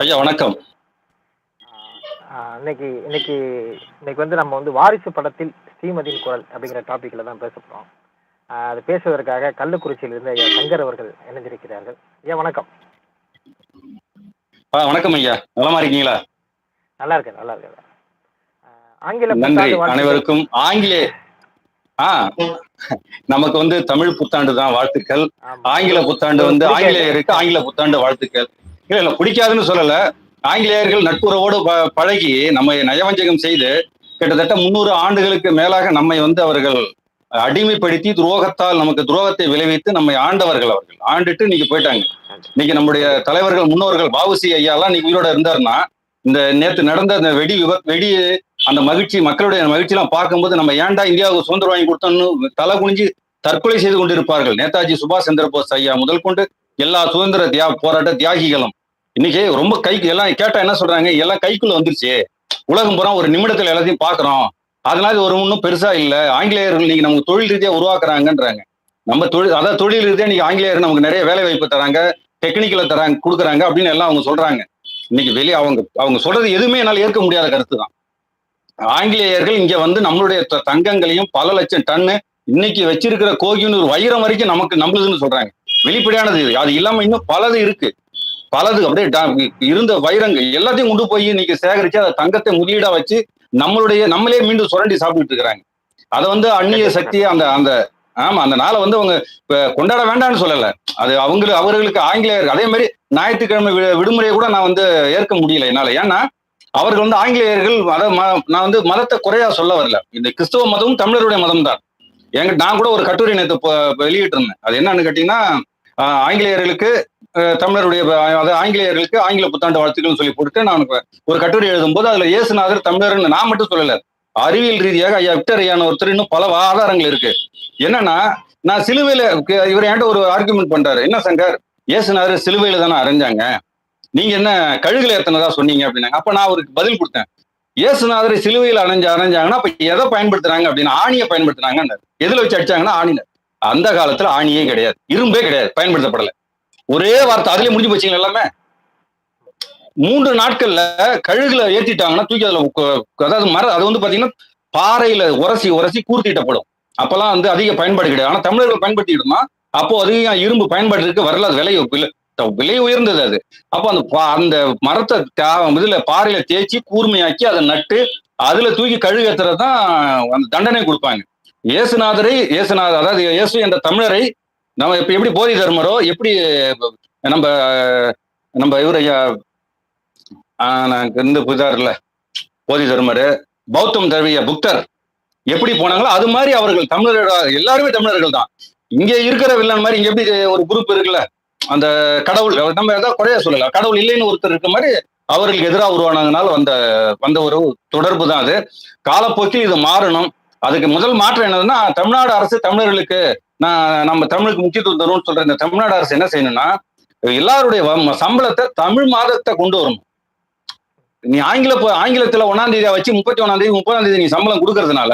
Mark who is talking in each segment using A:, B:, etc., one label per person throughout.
A: ஐயா வணக்கம்.
B: இன்னைக்கு இன்னைக்கு இன்னைக்கு வந்து நம்ம வந்து வாரிசு படத்தில் ஸ்ரீமதியின் குரல் அப்படிங்கிற டாபிக்ல தான் பேச போறோம். ஆஹ் அது பேசுவதற்காக கள்ளக்குறிச்சியிலிருந்து ஐயா சங்கர் அவர்கள் இணைந்திருக்கிறார்கள் ஐயா வணக்கம்.
A: ஆ வணக்கம் ஐயா. நலமா இருக்கீங்களா?
B: நல்லா இருக்கேன் நல்லா இருக்கேன். ஆங்கில
A: நன்றி. அனைவருக்கும் ஆங்கிலே ஆ நமக்கு வந்து தமிழ் புத்தாண்டு தான் வாழ்த்துக்கள். ஆங்கில புத்தாண்டு வந்து ஆங்கிலேயருக்கு ஆங்கில புத்தாண்டு வாழ்த்துக்கள். இல்ல இல்ல பிடிக்காதுன்னு சொல்லல. ஆங்கிலேயர்கள் நட்புறவோடு ப- பழகி நம்மை நயவஞ்சகம் செய்து கிட்டத்தட்ட முன்னூறு ஆண்டுகளுக்கு மேலாக நம்மை வந்து அவர்கள் அடிமைப்படுத்தி துரோகத்தால் நமக்கு துரோகத்தை விளைவித்து நம்மை ஆண்டவர்கள் அவர்கள். ஆண்டுட்டு இன்னைக்கு போயிட்டாங்க. இன்னைக்கு நம்முடைய தலைவர்கள் முன்னோர்கள் பாவுசி ஐயா எல்லாம் இன்னைக்கு உயிரோட இருந்தாருன்னா இந்த நேத்து நடந்த அந்த வெடி விப வெடி அந்த மகிழ்ச்சி மக்களுடைய மகிழ்ச்சி எல்லாம் பார்க்கும்போது நம்ம ஏன்டா இந்தியாவுக்கு சுதந்திரம் வாங்கி கொடுத்தோம்னு தலை குனிஞ்சு தற்கொலை செய்து கொண்டிருப்பார்கள். நேதாஜி சுபாஷ் சந்திர போஸ் ஐயா முதல் கொண்டு எல்லா சுதந்திர தியா போராட்ட தியாகிகளும். இன்னைக்கு ரொம்ப கைக்கு எல்லாம் கேட்டா என்ன சொல்றாங்க? எல்லாம் கைக்குள்ள வந்துருச்சு. உலகம் பூரா ஒரு நிமிடத்துல எல்லாத்தையும் பாக்குறோம். அதனால ஒரு ஒன்றும் பெருசா இல்ல. ஆங்கிலேயர்கள் இன்னைக்கு நமக்கு தொழில் ரீதியா உருவாக்குறாங்கன்றாங்க. நம்ம தொழில் அதாவது தொழில் ரீதியா இன்னைக்கு ஆங்கிலேயர் நமக்கு நிறைய வேலை வாய்ப்பு தராங்க டெக்னிக்கல தராங்க கொடுக்குறாங்க அப்படின்னு எல்லாம் அவங்க சொல்றாங்க. இன்னைக்கு வெளியே அவங்க அவங்க சொல்றது எதுவுமே என்னால் ஏற்க முடியாத கருத்து தான். ஆங்கிலேயர்கள் இங்க வந்து நம்மளுடைய த- தங்கங்களையும் பல லட்சம் டன்னு இன்னைக்கு வச்சிருக்கிற கோகினூர் வைரம் வரைக்கும் நமக்கு நம்மளுதுன்னு சொல்றாங்க. வெளிப்படையானது இது. அது இல்லாம இன்னும் பலது இருக்கு. பலது அப்படியே இருந்த வைரங்கள் எல்லாத்தையும் கொண்டு போய் இன்னைக்கு சேகரிச்சு அதை தங்கத்தை முதலீடா வச்சு நம்மளுடைய நம்மளே மீண்டும் சுரண்டி சாப்பிட்டுட்டு இருக்கிறாங்க. அதை வந்து அந்நிய சக்தி அந்த அந்த ஆமா அந்த நாளை வந்து அவங்க கொண்டாட வேண்டாம்னு சொல்லல. அது அவங்க அவர்களுக்கு ஆங்கிலேயர் அதே மாதிரி ஞாயிற்றுக்கிழமை விடுமுறையை கூட நான் வந்து ஏற்க முடியல என்னால. ஏன்னா அவர்கள் வந்து ஆங்கிலேயர்கள் மத ம- நான் வந்து மதத்தை குறையா சொல்ல வரல. இந்த கிறிஸ்தவ மதமும் தமிழருடைய மதம் தான் எங்க நான் கூட ஒரு கட்டுரை நேற்று வெளியிட்டு இருந்தேன் அது என்னன்னு கேட்டீங்கன்னா ஆங்கிலேயர்களுக்கு தமிழருடைய அதாவது ஆங்கிலேயர்களுக்கு ஆங்கில புத்தாண்டு வாழ்த்துக்கள்னு சொல்லி போட்டு நான் ஒரு கட்டுரை எழுதும்போது அதுல இயேசுநாதர் தமிழர்னு நான் மட்டும் சொல்லல. அறிவியல் ரீதியாக ஐயா விக்டர் ஐயான ஒருத்தர் இன்னும் பல ஆதாரங்கள் இருக்கு. என்னன்னா நான் சிலுவையில இவர் என்கிட்ட ஒரு ஆர்குமெண்ட் பண்றாரு. என்ன சங்கர்? இயேசுநாதர் சிலுவையில தானே அரைஞ்சாங்க. நீங்க என்ன கழுகுல ஏத்தனதா சொன்னீங்க அப்படின்னாங்க. அப்ப நான் அவருக்கு பதில் கொடுத்தேன். இயேசுநாதரை சிலுவையில் அணைஞ்சு அணைஞ்சாங்கன்னா அப்ப எதை பயன்படுத்துறாங்க அப்படின்னு ஆணியை பயன்படுத்துறாங்க எதுல வச்சு அடிச்சாங்கன்னா ஆணில அந்த காலத்துல ஆணியே கிடையாது. இரும்பே கிடையாது. பயன்படுத்தப்படல. ஒரே வார்த்தை அதுலயே முடிஞ்சு போச்சுங்க எல்லாமே? மூன்று நாட்கள்ல கழுகுல ஏத்திட்டாங்கன்னா தூக்கி அதுல அதாவது மர அது வந்து பாத்தீங்கன்னா பாறையில உரசி உரசி கூர்த்திட்டப்படும். அப்பெல்லாம் வந்து அதிக பயன்பாடு கிடையாது. ஆனா தமிழர்கள் பயன்படுத்திக்கிட்டோமா அப்போ அதிகம் இரும்பு பயன்பாடு இருக்கு வரல அது விலை விலை விலை உயர்ந்தது அது. அப்போ அந்த பா- அந்த மரத்தை இதுல பாறையில தேய்ச்சி கூர்மையாக்கி அதை நட்டு அதுல தூக்கி கழுகு ஏத்துறது தான் அந்த தண்டனை கொடுப்பாங்க. இயேசுநாதரை இயேசுநாதர் அதாவது இயேசு என்ற தமிழரை நம்ம இப்ப எப்படி போதி தர்மரோ எப்படி நம்ம நம்ம இவர் ஐயா ஆஹ் நான் புதார்ல போதி தர்மர் பௌத்தம் தழுவிய புக்தர் எப்படி போனாங்களோ அது மாதிரி அவர்கள் தமிழரோட எல்லாருமே தமிழர்கள் தான். இங்க இருக்கிற வில்லன் மாதிரி இங்க எப்படி ஒரு குரூப் இருக்குல்ல அந்த கடவுள் நம்ம ஏதாவது குறைய சொல்லல கடவுள் இல்லைன்னு ஒருத்தர் இருக்க மாதிரி அவர்களுக்கு எதிராக உருவானதுனால வந்த வந்த ஒரு தொடர்பு தான் அது. காலப்போக்கில் இது மாறணும். அதுக்கு முதல் மாற்றம் என்னதுன்னா தமிழ்நாடு அரசு தமிழர்களுக்கு நான் நம்ம தமிழுக்கு முக்கியத்துவம் தரும்னு சொல்ற இந்த தமிழ்நாடு அரசு என்ன செய்யணும்னா எல்லாருடைய சம்பளத்தை தமிழ் மாதத்தை கொண்டு வரணும். நீ ஆங்கில ஆங்கிலத்துல ஒன்னாம் தேதியா வச்சு முப்பத்தி ஒன்னாம் தேதி முப்பதாம் தேதி நீ சம்பளம் கொடுக்கறதுனால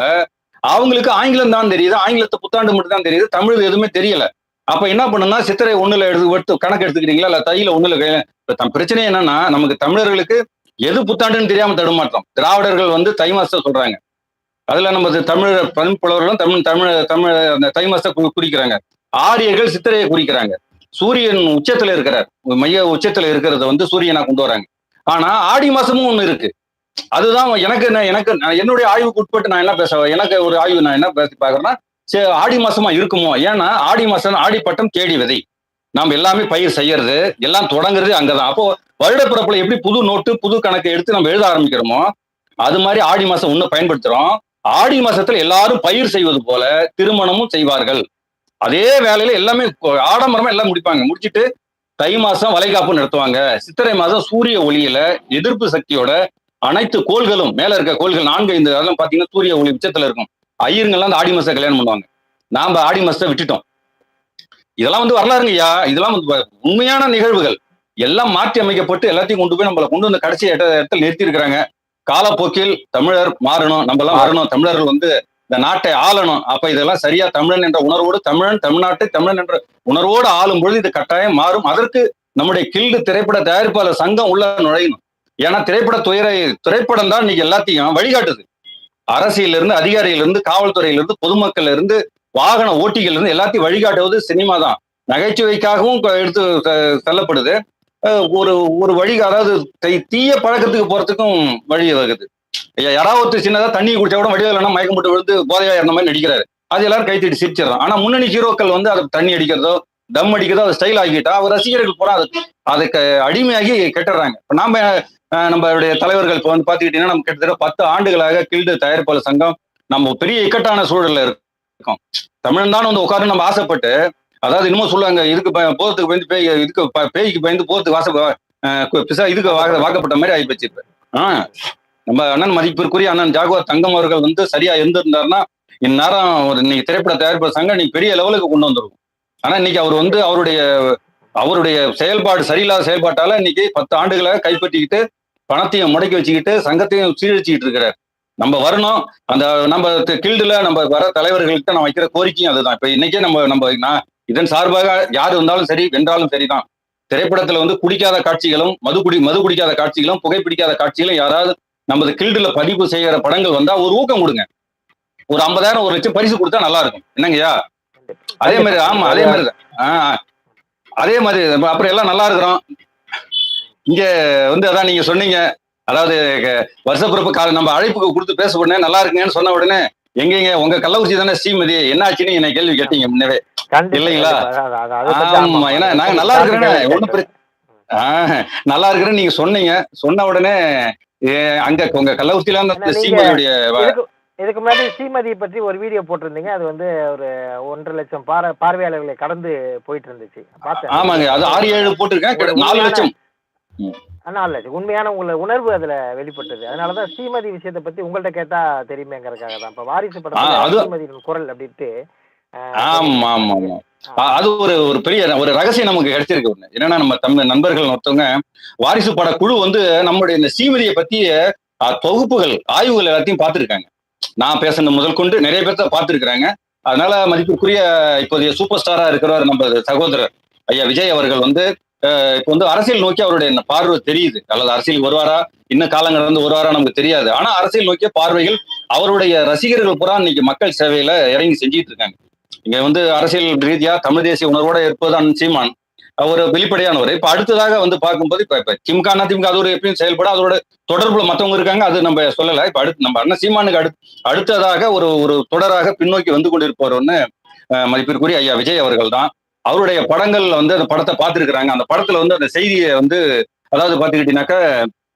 A: அவங்களுக்கு ஆங்கிலம் தான் தெரியுது ஆங்கிலத்தை புத்தாண்டு மட்டும் தான் தெரியுது தமிழ் எதுவுமே தெரியல. அப்ப என்ன பண்ணுன்னா சித்திரை ஒண்ணுல எடுத்து எடுத்து கணக்கு எடுத்துக்கிறீங்களா இல்ல தையில ஒண்ணுல பிரச்சனை என்னன்னா நமக்கு தமிழர்களுக்கு எது புத்தாண்டுன்னு தெரியாம தடுமாற்றம். திராவிடர்கள் வந்து தை மாசத்தை சொல்றாங்க. அதுல நம்ம இது பண்புலவர்களும் தமிழ் புலவர்களும் தமிழ் தமிழ் அந்த தை மாசத்தை குறிக்கிறாங்க. ஆரியர்கள் சித்திரையை குறிக்கிறாங்க. சூரியன் உச்சத்துல இருக்கிறார். மைய உச்சத்துல இருக்கிறத வந்து சூரியனா கொண்டு வராங்க. ஆனா ஆடி மாசமும் ஒண்ணு இருக்கு. அதுதான் எனக்கு நான் எனக்கு நான் என்னுடைய ஆய்வுக்கு உட்பட்டு நான் என்ன பேச எனக்கு ஒரு ஆய்வு நான் என்ன பேசி பாக்குறேன்னா சரி ஆடி மாசமா இருக்குமோ? ஏன்னா ஆடி மாசம் ஆடி பட்டம் தேடி விதை. நாம் எல்லாமே பயிர் செய்யறது எல்லாம் தொடங்குறது அங்கதான். அப்போ வருடப்பிறப்புல எப்படி புது நோட்டு புது கணக்கு எடுத்து நம்ம எழுத ஆரம்பிக்கிறோமோ அது மாதிரி ஆடி மாசம் ஒண்ணு பயன்படுத்துறோம். ஆடி மாசத்துல எல்லாரும் பயிர் செய்வது போல திருமணமும் செய்வார்கள். அதே வேலையில எல்லாமே ஆடம்பரமா எல்லாம் முடிப்பாங்க. முடிச்சிட்டு தை மாசம் வளைகாப்பு நடத்துவாங்க. சித்திரை மாதம் சூரிய ஒளியில எதிர்ப்பு சக்தியோட அனைத்து கோள்களும் மேல இருக்க கோள்கள் நான்கு ஐந்து அதெல்லாம் பாத்தீங்கன்னா சூரிய ஒளி உச்சத்துல இருக்கும். ஐயருங்கெல்லாம் அந்த ஆடி மாசம் கல்யாணம் பண்ணுவாங்க. நாம ஆடி மாசத்தை விட்டுட்டோம். இதெல்லாம் வந்து வரலாறுங்கய்யா இதெல்லாம் வந்து உண்மையான நிகழ்வுகள். எல்லாம் மாற்றி அமைக்கப்பட்டு எல்லாத்தையும் கொண்டு போய் நம்மளை கொண்டு வந்து கடைசி இடத்துல நிறுத்தி இருக்கிறாங்க காலப்போக்கில் தமிழர் மாறணும் நம்ம எல்லாம் வரணும் தமிழர்கள் வந்து இந்த நாட்டை ஆளணும். அப்ப இதெல்லாம் சரியா தமிழன் என்ற உணர்வோடு தமிழன் தமிழ்நாட்டை தமிழன் என்ற உணர்வோடு ஆளும் பொழுது இது கட்டாயம் மாறும். அதற்கு நம்முடைய கில்டு திரைப்பட தயாரிப்பாளர் சங்கம் உள்ள நுழையணும். ஏன்னா திரைப்பட துறை திரைப்படம் தான் இன்னைக்கு எல்லாத்தையும் வழிகாட்டுது. அரசியலிருந்து அதிகாரியிலிருந்து காவல்துறையிலிருந்து இருந்து இருந்து பொதுமக்கள்ல இருந்து வாகன ஓட்டிகள் இருந்து எல்லாத்தையும் வழிகாட்டுவது சினிமா தான். நகைச்சுவைக்காகவும் எடுத்து செ- செல்லப்படுது ஒரு ஒரு வழி அதாவது தை- தீய பழக்கத்துக்கு போறதுக்கும் வழி வகுது. ஐயா, யாராவது ஒருத்தர் சின்னதா தண்ணி குடிச்சா கூட வடிவில் மயக்கம் போட்டு விழுந்து போதையா இருந்த மாதிரி நடிக்கிறாரு. அது எல்லாரும் கைத்தட்டி சிரிச்சிடறோம் ஆனா முன்னணி ஹீரோக்கள் வந்து அதை தண்ணி அடிக்கிறதோ தம் அடிக்கிறதோ அதை ஸ்டைல் ஆகிட்டா அவர் ரசிகர்கள் பூரா அது அதுக்கு அடிமையாகி கெட்டுறாங்க. இப்ப நாம நம்மளுடைய தலைவர்கள் இப்போ வந்து பாத்துக்கிட்டீங்கன்னா நம்ம கிட்டத்தட்ட பத்து ஆண்டுகளாக கில்டு தயாரிப்பாளர் சங்கம் நம்ம பெரிய இக்கட்டான சூழல்ல இருக்கோம். தமிழன் தான் வந்து உட்காந்து நம்ம ஆசைப்பட்டு அதாவது இன்னமும் சொல்லுவாங்க இதுக்கு போகிறதுக்கு பயந்து பேய் இதுக்கு பேய்க்கு பயந்து போகிறதுக்கு வாச பிசா இதுக்கு வாக்க- வாக்கப்பட்ட மாதிரி ஆகி போச்சு இப்ப. ஆஹ் நம்ம அண்ணன் மதிப்பிற்குரிய அண்ணன் ஜாகுவார் தங்கம் அவர்கள் வந்து சரியா இருந்திருந்தாருன்னா இந்நேரம் ஒரு இன்னைக்கு திரைப்பட தயாரிப்பு சங்கம் இன்னைக்கு பெரிய லெவலுக்கு கொண்டு வந்துருக்கும். ஆனா இன்னைக்கு அவர் வந்து அவருடைய அவருடைய செயல்பாடு சரியில்லாத செயல்பாட்டால இன்னைக்கு பத்து ஆண்டுகளாக கைப்பற்றிக்கிட்டு பணத்தையும் முடக்கி வச்சுக்கிட்டு சங்கத்தையும் சீரழிச்சுக்கிட்டு இருக்கிறார். நம்ம வரணும். அந்த நம்ம கில்டுல நம்ம வர தலைவர்கள்ட்ட நான் வைக்கிற கோரிக்கையும் அதுதான். இப்ப இன்னைக்கே நம்ம நம்ம நான் இதன் சார்பாக யார் இருந்தாலும் சரி வென்றாலும் சரிதான். திரைப்படத்துல வந்து குடிக்காத காட்சிகளும் மது குடி மது குடிக்காத காட்சிகளும் புகைப்பிடிக்காத காட்சிகளும் யாராவது நமது கில்டுல பதிவு செய்யற படங்கள் வந்தா ஒரு ஊக்கம் கொடுங்க. ஒரு ஐம்பதாயிரம் ஒரு லட்சம் பரிசு கொடுத்தா நல்லா இருக்கும். என்னங்கய்யா? அதே மாதிரி ஆமா அதே மாதிரி ஆஹ் அதே மாதிரி அப்புறம் எல்லாம் நல்லா இருக்கிறோம். இங்க வந்து அதான் நீங்க சொன்னீங்க. அதாவது வருஷப்பிறப்பு கால நம்ம அழைப்புக்கு கொடுத்து பேச உடனே நல்லா இருக்குங்கன்னு சொன்ன உடனே எங்கெங்க உங்க கள்ளக்குறிச்சி தானே ஸ்ரீமதி? என்னாச்சுன்னு என்ன கேள்வி கேட்டீங்க முன்னவே. இல்லைங்களா? ஆமா. ஏன்னா நாங்க நல்லா இருக்கிறேனே, நல்லா இருக்கிறேன்னு நீங்க சொன்னீங்க. சொன்ன உடனே அங்க உங்க கள்ளக்குறிச்சியில அந்த
B: இதுக்கு முன்னாடி ஸ்ரீமதியை பற்றி ஒரு வீடியோ போட்டிருந்தீங்க. அது வந்து ஒரு ஒன்றரை லட்சம் பார பார்வையாளர்களை கடந்து போயிட்டு இருந்துச்சு பார்த்தேன்.
A: ஆமாங்க அது ஆறு ஏழு போட்டிருக்கேன். நாலு லட்சம்.
B: நாலு லட்சம். உண்மையான உங்களை உணர்வு அதுல வெளிப்பட்டது. அதனாலதான் ஸ்ரீமதி விஷயத்தை பத்தி உங்கள்ட்ட கேட்டா தெரியுமேங்கிறதுக்காக தான் இப்ப வாரிசு
A: அது-
B: ஸ்ரீமதியின் குரல் அப்படின்ட்டு
A: ஆமா ஆமா ஆமா அது ஒரு ஒரு பெரிய ஒரு ரகசியம் நமக்கு கிடைச்சிருக்கு ஒண்ணு. என்னன்னா நம்ம தமிழ் நண்பர்கள் ஒருத்தவங்க வாரிசு பட குழு வந்து நம்மளுடைய இந்த ஸ்ரீமதியை பத்திய தொகுப்புகள் ஆய்வுகள் எல்லாத்தையும் பார்த்திருக்காங்க. நான் பேசுன முதல் கொண்டு நிறைய பேர்த்த பார்த்திருக்கிறாங்க. அதனால மதிப்புக்குரிய இப்போதைய சூப்பர் ஸ்டாரா இருக்கிறவர் நம்ம சகோதரர் ஐயா விஜய் அவர்கள் வந்து இப்போ வந்து அரசியல் நோக்கி அவருடைய பார்வை தெரியுது. அல்லது அரசியல் வருவாரா? இன்னும் காலங்கள் வந்து வருவாரா நமக்கு தெரியாது. ஆனா அரசியல் நோக்கிய பார்வைகள் அவருடைய ரசிகர்கள் பூரா இன்னைக்கு மக்கள் சேவையில இறங்கி செஞ்சிட்டு இருக்காங்க. இங்க வந்து அரசியல் ரீதியா தமிழ் தேசிய உணர்வோட இருப்பதுதான் சீமான். அவர் வெளிப்படையானவர். இப்ப அடுத்ததாக வந்து பார்க்கும்போது இப்ப இப்ப திமுக அண்ணா திமுக அது ஒரு எப்பயும் செயல்பட அதோட தொடர்புல மத்தவங்க இருக்காங்க அது நம்ம சொல்லல. இப்ப அடுத்து நம்ம அண்ணன் சீமானுக்கு அடுத்து அடுத்ததாக ஒரு ஒரு தொடராக பின்னோக்கி வந்து கொண்டிருப்பவர்னு மதிப்பிற்குரிய ஐயா விஜய் அவர்கள் தான் அவருடைய படங்கள்ல வந்து அந்த படத்தை பார்த்திருக்கிறாங்க. அந்த படத்துல வந்து அந்த செய்தியை வந்து அதாவது பாத்துக்கிட்டீங்கன்னாக்க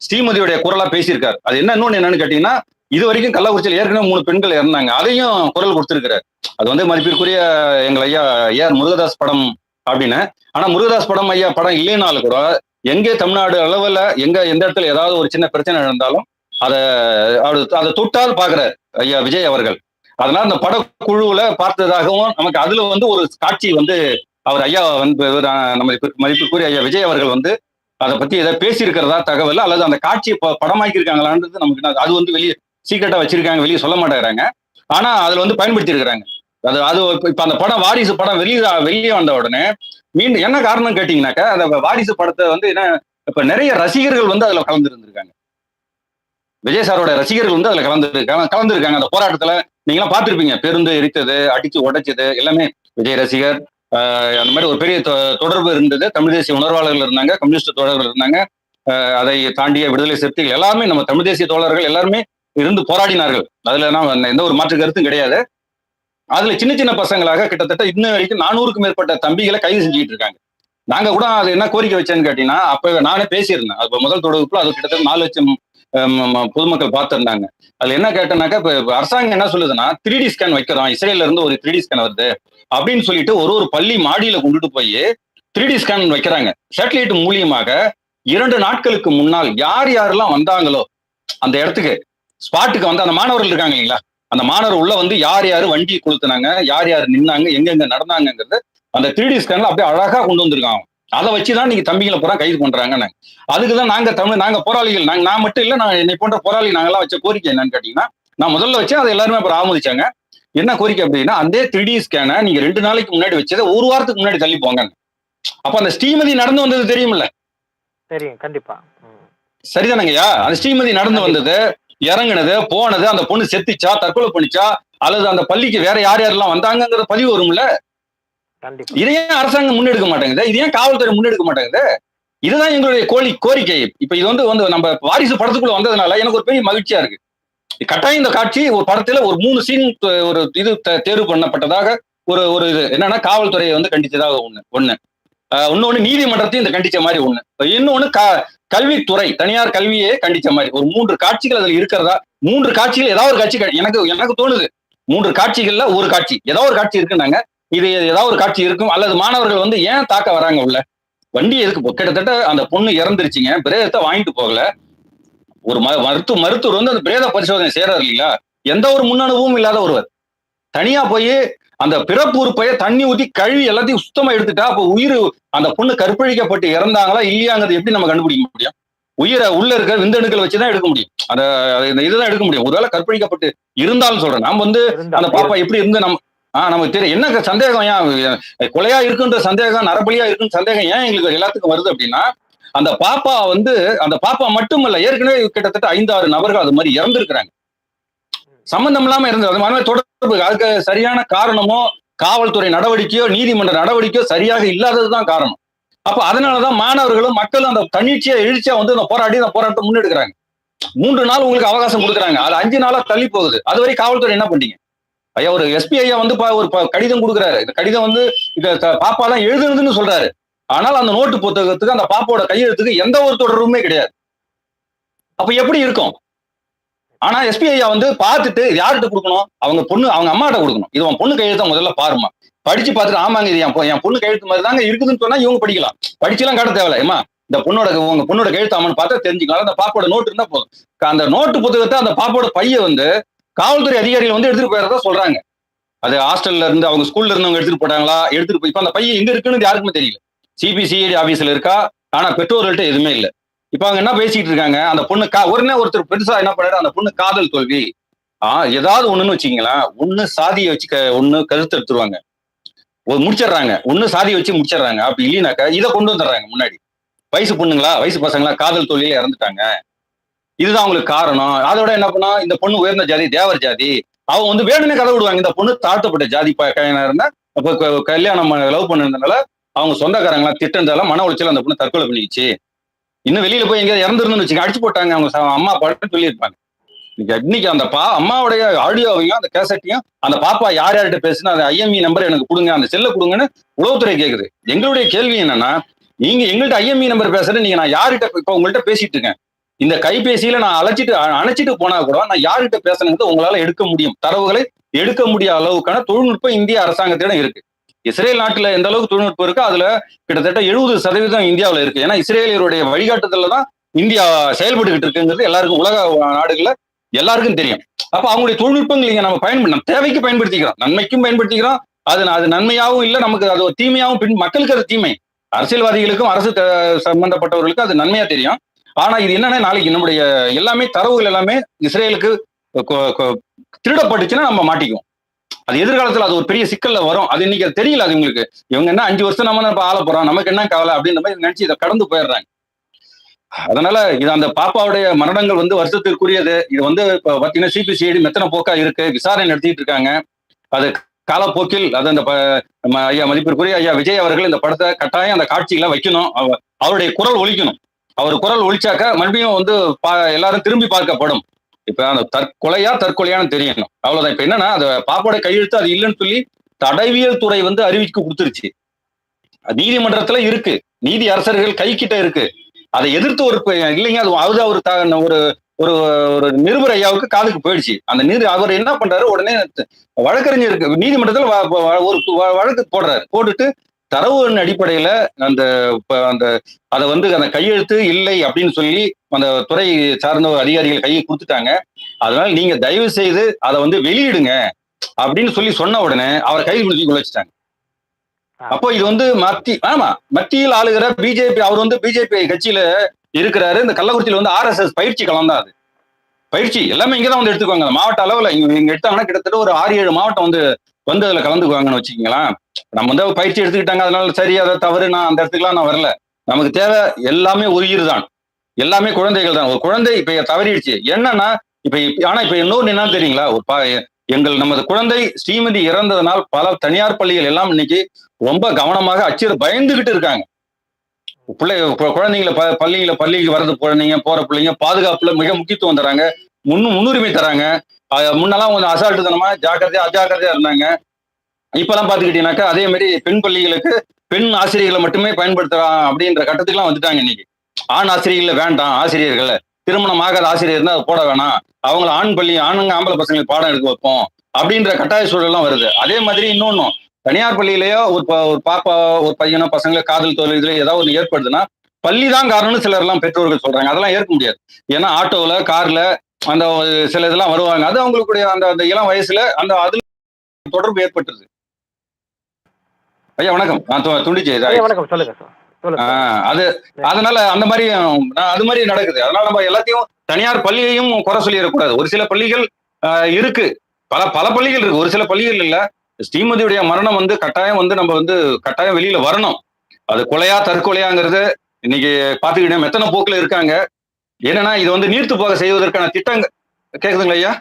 A: ஸ்ரீமதியுடைய குரலா பேசியிருக்காரு. அது என்ன இன்னொன்னு என்னன்னு கேட்டீங்கன்னா இது வரைக்கும் கள்ளக்குறிச்சியில் ஏற்கனவே மூணு பெண்கள் இறந்தாங்க. அதையும் குரல் கொடுத்திருக்கிறார். அது வந்து மதிப்பிற்குரிய எங்கள் ஐயா ஏஆர் முருகதாஸ் படம் அப்படின்னு. ஆனா முருகதாஸ் படம் ஐயா படம் இல்லைனாலும் கூட எங்கே தமிழ்நாடு அளவுல எங்க எந்த இடத்துல ஏதாவது ஒரு சின்ன பிரச்சனை இருந்தாலும் அதை அதை தொட்டால் பாக்குறாரு ஐயா விஜய் அவர்கள். அதனால அந்த படக்குழுவுல பார்த்ததாகவும் நமக்கு அதுல வந்து ஒரு காட்சி வந்து அவர் ஐயா வந்து நம்ம மதிப்பிற்குரிய ஐயா விஜய் அவர்கள் வந்து அதை பத்தி ஏதாவது பேசியிருக்கிறதா தகவல் அல்லது அந்த காட்சியை ப- படமாக்கியிருக்காங்களான்றது நமக்கு அது வந்து வெளியே சீக்கிரட்டா வச்சிருக்காங்க வெளியே சொல்ல மாட்டேங்கிறாங்க. ஆனா அதுல வந்து பயன்படுத்தி இருக்கிறாங்க அது அது இப்ப- அந்த படம் வாரிசு படம் வெளியே வெளியே வந்த உடனே மீண்டும் என்ன காரணம் கேட்டீங்கன்னாக்கா அந்த வாரிசு படத்தை வந்து என்ன இப்ப நிறைய ரசிகர்கள் வந்து அதுல கலந்து இருந்திருக்காங்க விஜய் சாரோட ரசிகர்கள் வந்து அதுல கலந்து கலந்துருக்காங்க. அந்த போராட்டத்துல நீங்களாம் பார்த்திருப்பீங்க. பேருந்து எரித்தது அடிச்சு உடைச்சது எல்லாமே விஜய் ரசிகர் அந்த மாதிரி ஒரு பெரிய தொ- தொடர்பு இருந்தது. தமிழ் தேசிய உணர்வாளர்கள் இருந்தாங்க கம்யூனிஸ்ட் தோழர்கள் இருந்தாங்க. அதை தாண்டிய விடுதலை சிறுத்தைகள் எல்லாமே நம்ம தமிழ் தேசிய தோழர்கள் எல்லாருமே இருந்து போராடினார்கள். அதுல நான் எந்த ஒரு மாற்று கருத்தும் கிடையாது. அதுல சின்ன சின்ன பசங்களாக கிட்டத்தட்ட இன்ன வரைக்கும் நானூறுக்கும் மேற்பட்ட தம்பிகளை கைது செஞ்சுட்டு இருக்காங்க. நாங்க கூட அது என்ன கோரிக்கை வச்சேன்னு கேட்டீங்கன்னா அப்ப நானே பேசியிருந்தேன். அப்ப முதல் தொடர்புல அது கிட்டத்தட்ட நாலு லட்சம் பொதுமக்கள் பார்த்திருந்தாங்க. அதுல என்ன கேட்டேன்னாக்கா இப்ப அரசாங்கம் என்ன சொல்லுதுன்னா த்ரீ டி ஸ்கேன் வைக்கிறோம். இஸ்ரேல்ல இருந்து ஒரு த்ரீ டி ஸ்கேன் வருது. அப்படின்னு சொல்லிட்டு ஒரு ஒரு பள்ளி மாடியில கொண்டுட்டு போய் த்ரீ டி ஸ்கேன் வைக்கிறாங்க. சேட்டலைட் மூலியமாக இரண்டு நாட்களுக்கு முன்னால் யார் யாரெல்லாம் வந்தாங்களோ அந்த இடத்துக்கு ஸ்பாட்டுக்கு வந்து அந்த மாணவர்கள் இருக்காங்க இல்லைங்களா? அந்த மாணவர் உள்ள வந்து யார் யார் வண்டி கொளுத்துனாங்க யார் யார் நின்னாங்க எங்கெங்க நடந்தாங்கங்கிறது அந்த த்ரீ ஸ்கேன்ல அப்படியே அழகா கொண்டு வந்திருக்காங்க. அதை வச்சுதான் நீங்க தம்பிகளை பூரா கைது பண்றாங்க அதுக்குதான் நாங்க தமிழ் நாங்க போராளிகள். நாங்க நான் மட்டும் இல்ல நான் என்னை போன்ற போராளி நாங்கெல்லாம் வச்ச கோரிக்கை என்னன்னு கேட்டீங்கன்னா நான் முதல்ல வச்சேன் அதை எல்லாருமே அப்புறம் ஆமோதிச்சாங்க என்ன கோரிக்கை அப்படின்னா அந்த த்ரீ ஸ்கேனை நீங்க ரெண்டு நாளைக்கு முன்னாடி வச்சதை ஒரு வாரத்துக்கு முன்னாடி தள்ளி போங்க. அப்ப அந்த ஸ்ரீமதி நடந்து வந்தது தெரியுமில்ல?
B: தெரியும் கண்டிப்பா.
A: சரிதானங்கய்யா? அந்த ஸ்ரீமதி நடந்து வந்தது இறங்குனது போனது அந்த பொண்ணு செத்துச்சா தற்கொலை பண்ணிச்சா அல்லது அந்த பள்ளிக்கு வேற யார் யாரெல்லாம் வந்தாங்கங்கிற பதிவு வரும்ல?
B: கண்டிப்பா.
A: இதை ஏன் அரசாங்கம் முன்னெடுக்க மாட்டேங்குது? இது ஏன் காவல்துறை முன்னெடுக்க மாட்டேங்குது? இதுதான் எங்களுடைய கோழி கோரிக்கை. இப்ப இது வந்து வந்து நம்ம வாரிசு படத்துக்குள்ள வந்ததுனால எனக்கு ஒரு பெரிய மகிழ்ச்சியா இருக்கு. கட்டாயம் இந்த காட்சி ஒரு படத்துல ஒரு மூணு சீன் ஒரு இது தேர்வு பண்ணப்பட்டதாக ஒரு ஒரு இது. என்னன்னா காவல்துறையை வந்து கண்டிச்சதாக ஒண்ணு ஒண்ணு. இன்னொன்னு நீதிமன்றத்தையும் இந்த கண்டிச்ச மாதிரி ஒண்ணு. இன்னொன்னு க- கல்வித்துறை தனியார் கல்வியே கண்டிச்ச மாதிரி. ஒரு மூன்று காட்சிகள் அதுல இருக்கிறதா? மூன்று காட்சிகள் ஏதாவது ஒரு காட்சி எனக்கு எனக்கு தோணுது. மூன்று காட்சிகள்ல ஒரு காட்சி. ஏதாவது ஒரு காட்சி இருக்குன்னாங்க. இது ஏதாவது ஒரு காட்சி இருக்கும். அல்லது மாணவர்கள் வந்து ஏன் தாக்க வராங்க உள்ள? வண்டி எதுக்கு கிட்டத்தட்ட அந்த பொண்ணு இறந்துருச்சுங்க. பிரேதத்தை வாங்கிட்டு போகல. ஒரு ம- மருத்துவ மருத்துவர் வந்து அந்த பிரேத பரிசோதனை செய்யறாரு இல்லைங்களா? எந்த ஒரு முன்னணுவும் இல்லாத ஒருவர். தனியா போய் அந்த பிறப்பு உறுப்பைய தண்ணி ஊத்தி கழுவி எல்லாத்தையும் சுத்தமா எடுத்துட்டா அப்ப உயிர் அந்த பொண்ணு கற்பழிக்கப்பட்டு இறந்தாங்களா இல்லையாங்கிறது எப்படி நம்ம கண்டுபிடிக்க முடியும்? உயிரை உள்ள இருக்க விந்தணுக்கள் வச்சுதான் எடுக்க முடியும். அந்த இதுதான் எடுக்க முடியும். ஒருவேளை கற்பழிக்கப்பட்டு இருந்தாலும் சொல்றேன். நம்ம வந்து அந்த பாப்பா எப்படி இருந்து நம்ம ஆ நமக்கு தெரியும். என்ன சந்தேகம்? ஏன் கொலையா இருக்குன்ற சந்தேகம் நரபலியா இருக்குன்ற சந்தேகம் ஏன் எங்களுக்கு எல்லாத்துக்கும் வருது அப்படின்னா அந்த பாப்பா வந்து அந்த பாப்பா மட்டும் இல்ல ஏற்கனவே கிட்டத்தட்ட ஐந்தாறு நபர்கள் அது மாதிரி இறந்துருக்கிறாங்க. சம்பந்தம் இல்லாம இருந்தது. அது மாதிரி தொடர்பு. அதுக்கு சரியான காரணமோ காவல்துறை நடவடிக்கையோ நீதிமன்ற நடவடிக்கையோ சரியாக இல்லாததுதான் காரணம். அப்ப அதனாலதான் மாணவர்களும் மக்களும் அந்த தன்னிச்சையா எழுச்சியா வந்து அந்த போராடி அந்த போராட்டம் முன்னெடுக்கிறாங்க. மூன்று நாள் உங்களுக்கு அவகாசம் கொடுக்குறாங்க. அது அஞ்சு நாளா தள்ளி போகுது. அது வரை காவல்துறை என்ன பண்ணீங்க? ஐயா ஒரு எஸ்பி ஐயா வந்து பா- ஒரு ப- கடிதம் கொடுக்குறாரு. இந்த கடிதம் வந்து இந்த பாப்பா தான் எழுதுனதுன்னு சொல்றாரு. ஆனால் அந்த நோட்டு புத்தகத்துக்கு அந்த பாப்பாவோட கையெழுத்துக்கு எந்த ஒரு தொடர்புமே கிடையாது. அப்ப எப்படி இருக்கும்? ஆனா எஸ்பி ஐயா வந்து பார்த்துட்டு இது யார்கிட்ட கொடுக்கணும்? அவங்க பொண்ணு அவங்க அம்மாட்ட கொடுக்கணும். இது உன் பொண்ணு கையெழுத்த முதல்ல பாருமா படிச்சு பார்த்துட்டு ஆமாங்க இது என் பொ- என் பொண்ணு கையெழுத்து மாதிரி தாங்க இருக்குதுன்னு சொன்னா இவங்க படிக்கலாம். படிச்சுலாம் காட்ட தேவையில்ல. ஏமா இந்த பொண்ணோட உங்க பொண்ணோட கையெழுத்து பார்த்தா தெரிஞ்சுக்கலாம். அந்த பாப்போட நோட்டு இருந்தா போதும். அந்த நோட்டு புத்தகத்தை அந்த பாப்போட பைய வந்து காவல்துறை அதிகாரிகள் வந்து எடுத்துட்டு போயிறதா சொல்றாங்க. அது ஹாஸ்டல்ல இருந்து அவங்க ஸ்கூல்ல இருந்தவங்க எடுத்துட்டு போட்டாங்களா எடுத்துட்டு போய் இப்ப அந்த பையன் எங்க இருக்குன்னு யாருக்குமே தெரியல. சிபிசிஐடி ஆபீஸ்ல இருக்கா? ஆனா பெற்றோர்கள்ட்ட எதுவுமே இல்லை. இப்ப அவங்க என்ன பேசிட்டு இருக்காங்க? அந்த பொண்ணு கா உடனே ஒருத்தர் பெருசா என்ன பண்ணாரு அந்த பொண்ணு காதல் தோல்வி. ஆஹ் ஏதாவது ஒண்ணுன்னு வச்சுங்களேன் ஒண்ணு சாதியை வச்சு க- ஒண்ணு கருத்து எடுத்துருவாங்க. முடிச்சிடுறாங்க. ஒண்ணு சாதியை வச்சு முடிச்சிடுறாங்க. அப்படி இல்லைனாக்கா இதை கொண்டு வந்துடுறாங்க முன்னாடி. வயசு பொண்ணுங்களா வயசு பசங்களா காதல் தோல்வியில இறந்துட்டாங்க. இதுதான் அவங்களுக்கு காரணம். அதோட என்ன பண்ணா இந்த பொண்ணு உயர்ந்த ஜாதி தேவர் ஜாதி. அவங்க வந்து வேணும்னே கதை விடுவாங்க. இந்த பொண்ணு தாழ்த்தப்பட்ட ஜாதி ப- இருந்தா கல்யாணம் லவ் பண்ணிருந்தனால அவங்க சொந்தக்காரங்களா திட்டந்தால மன உளைச்சல் அந்த பொண்ணு தற்கொலை பண்ணிடுச்சு. இன்னும் வெளியில போய் எங்கேயாவது இறந்துருந்துன்னு வச்சுக்க அடிச்சு போட்டாங்க அவங்க அம்மா அப்பாட்டு சொல்லியிருப்பாங்க. இன்னைக்கு இன்னைக்கு அந்த பா அம்மாவுடைய ஆடியோவையும் அந்த கேசட்டையும் அந்த பாப்பா யார் யார்கிட்ட பேசுனா அந்த ஐஎம்இ நம்பர் எனக்கு கொடுங்க அந்த செல்ல கொடுங்கன்னு உளவுத்துறை கேக்குது. எங்களுடைய கேள்வி என்னன்னா நீங்க எங்கள்கிட்ட ஐஎம்இ நம்பர் பேசுறது நீங்க நான் யார்கிட்ட இப்ப உங்கள்கிட்ட பேசிட்டு இருக்கேன். இந்த கைபேசியில நான் அழைச்சிட்டு அணைச்சிட்டு போனா கூட நான் யார்கிட்ட பேசுறது உங்களால எடுக்க முடியும். தரவுகளை எடுக்க முடியாத அளவுக்கான தொழில்நுட்பம் இந்திய அரசாங்கத்திடம் இருக்கு. இஸ்ரேல் நாட்டில் எந்த அளவுக்கு தொழில்நுட்பம் இருக்கோ அதுல கிட்டத்தட்ட எழுபது சதவீதம் இந்தியாவில் இருக்கு. ஏன்னா இஸ்ரேலியருடைய வழிகாட்டுதல தான் இந்தியா செயல்பட்டுக்கிட்டு இருக்குங்கிறது எல்லாருக்கும் உலக நாடுகள்ல எல்லாருக்கும் தெரியும். அப்ப அவங்களுடைய தொழில்நுட்பங்கள் இங்க நம்ம பயன்படுத்த தேவைக்கு பயன்படுத்திக்கிறோம். நன்மைக்கும் பயன்படுத்திக்கிறோம். அது அது நன்மையாகவும் இல்லை நமக்கு அது ஒரு பின் மக்களுக்கு அது தீமை. அரசியல்வாதிகளுக்கும் அரசு சம்பந்தப்பட்டவர்களுக்கும் அது நன்மையா தெரியும். ஆனா இது என்னன்னா நாளைக்கு நம்முடைய எல்லாமே தரவுகள் எல்லாமே இஸ்ரேலுக்கு திருடப்பட்டுச்சுன்னா நம்ம மாட்டிக்குவோம். அது எதிர்காலத்துல அது ஒரு பெரிய சிக்கல்ல வரும். அது இன்னைக்கு அது தெரியல அது உங்களுக்கு. இவங்க என்ன அஞ்சு வருஷம் நம்ம நம்ம ஆள போறோம். நமக்கு என்ன கவலை அப்படின்ற மாதிரி நினைச்சு இதை கடந்து போயிடுறாங்க. அதனால இது அந்த பாப்பாவுடைய மரணங்கள் வந்து வருஷத்திற்குரியது இது வந்து இப்ப பாத்தீங்கன்னா சிபிசிஐடி மெத்தனை போக்கா இருக்கு. விசாரணை நடத்திட்டு இருக்காங்க. அது காலப்போக்கில் அது அந்த ஐயா மதிப்பிற்குரிய ஐயா விஜய் அவர்கள் இந்த படத்தை கட்டாயம் அந்த காட்சிகளை வைக்கணும். அவ- அவருடைய குரல் ஒழிக்கணும் அவர் குரல் ஒழிச்சாக்க மறுபடியும் வந்து பா- எல்லாரும் திரும்பி பார்க்கப்படும். இப்ப அந்த தற்கொலையா தற்கொலையான்னு தெரியணும். அவ்வளவுதான். இப்ப என்னன்னா அந்த பாப்பாவோட கையெழுத்து அது இல்லைன்னு சொல்லி தடவியல் துறை வந்து அறிவிக்க கொடுத்துருச்சு. நீதிமன்றத்துல இருக்கு. நீதி அரசர்கள் கை கிட்ட இருக்கு. அதை எதிர்த்து ஒரு இல்லைங்க அது அது அவர் த- ஒரு ஒரு ஒரு நிருபர் ஐயாவுக்கு காதுக்கு போயிடுச்சு. அந்த நீதி அவர் என்ன பண்றாரு? உடனே வழக்கறிஞர் வழக்கறிஞருக்கு நீதிமன்றத்துல ஒரு வழக்கு போடுறாரு. போட்டுட்டு தரவுகளின் அடிப்படையில அந்த அந்த அதை வந்து அந்த கையெழுத்து இல்லை அப்படின்னு சொல்லி அந்த துறை சார்ந்த அதிகாரிகள் கையை கொடுத்துட்டாங்க. அதனால நீங்க தயவு செய்து அதை வந்து வெளியிடுங்க அப்படின்னு சொல்லி சொன்ன உடனே அவர் கைது பிடிச்சி குலைச்சிட்டாங்க அப்போ இது வந்து மத்தி ஆமா மத்தியில் ஆளுகிற பிஜேபி அவர் வந்து பிஜேபி கட்சியில இருக்கிறாரு. இந்த கள்ளக்குறிச்சியில வந்து ஆர்எஸ்எஸ் பயிற்சி கலந்தா அது. பயிற்சி எல்லாமே இங்கதான் வந்து எடுத்துக்கோங்க மாவட்ட அளவுல இங்க இங்க எடுத்தாங்கன்னா கிட்டத்தட்ட ஒரு ஆறு ஏழு மாவட்டம் வந்து வந்து அதுல கலந்துக்குவாங்கன்னு வச்சுக்கீங்களேன். நம்ம வந்து பயிற்சி எடுத்துக்கிட்டாங்க அதனால சரி அதை தவறு நான் அந்த இடத்துக்குலாம் நான் வரல. நமக்கு தேவை எல்லாமே உயிர் தான். எல்லாமே குழந்தைகள் தான். ஒரு குழந்தை இப்ப தவறிடுச்சு. என்னன்னா இப்ப ஆனா இப்ப இன்னொன்னு என்னன்னு தெரியுங்களா? ஒரு பா- எங்கள் நமது குழந்தை ஸ்ரீமதி இறந்ததனால் பல தனியார் பள்ளிகள் எல்லாம் இன்னைக்கு ரொம்ப கவனமாக அச்சிர பயந்துகிட்டு இருக்காங்க. பிள்ளை குழந்தைங்களை ப பள்ளிகளை பள்ளிக்கு வர்றது குழந்தைங்க போற பிள்ளைங்க பாதுகாப்புல மிக முக்கியத்துவம் தராங்க. முன்னு முன்னுரிமை தராங்க. முன்னெல்லாம் கொஞ்சம் அசால்ட்டு தனமா ஜாக்கிரதையா அஜாக்கிரதையா இருந்தாங்க. இப்பெல்லாம் பாத்துக்கிட்டீங்கன்னாக்கா அதே மாதிரி பெண் பள்ளிகளுக்கு பெண் ஆசிரியர்களை மட்டுமே பயன்படுத்தலாம் அப்படின்ற கட்டத்துக்குலாம் வந்துட்டாங்க இன்னைக்கு. ஆண் ஆசிரியர்களை வேண்டாம் ஆசிரியர்கள். திருமணம் ஆகாத ஆசிரியர் இருந்தா போட வேணாம். அவங்கள ஆண் பள்ளி ஆணுங்க ஆம்பளை பசங்களுக்கு பாடம் எடுக்க வைப்போம் அப்படின்ற கட்டாய சூழல்லாம் வருது. அதே மாதிரி இன்னொன்னும் தனியார் பள்ளியிலேயோ ஒரு ஒரு பாப்பா ஒரு பையனோ பசங்களை காதல் தொழில் இதுல ஏதாவது ஒன்று ஏற்படுதுன்னா பள்ளி தான் காரணம்னு சிலர் எல்லாம் பெற்றோர்கள் சொல்றாங்க. அதெல்லாம் ஏற்க முடியாது. ஏன்னா ஆட்டோவில் கார்ல அந்த சில இதெல்லாம் வருவாங்க. அது அவங்களுடைய அந்த அந்த இளம் வயசுல அந்த அதுல தொடர்பு ஏற்பட்டுருது. ஐயா வணக்கம். நான் துண்டிச்சு.
B: வணக்கம். சொல்லுங்க
A: அது அதனால அந்த மாதிரி அது மாதிரி நடக்குது. அதனால நம்ம எல்லாத்தையும் தனியார் பள்ளியையும் குறை சொல்லிடக்கூடாது. ஒரு சில பள்ளிகள் இருக்கு. பல பல பள்ளிகள் இருக்கு. ஒரு சில பள்ளிகள் இல்ல. ஸ்ரீமதியுடைய மரணம் வந்து கட்டாயம் வந்து நம்ம வந்து கட்டாயம் வெளியில வரணும். அது கொலையா தற்கொலையாங்கிறது இன்னைக்கு பாத்துக்கிட்டே எத்தனை போக்குல இருக்காங்க. என்னன்னா இது வந்து நீர்த்து போக செய்வதற்கான திட்டங்கள் கேக்குதுங்களா ஐயா?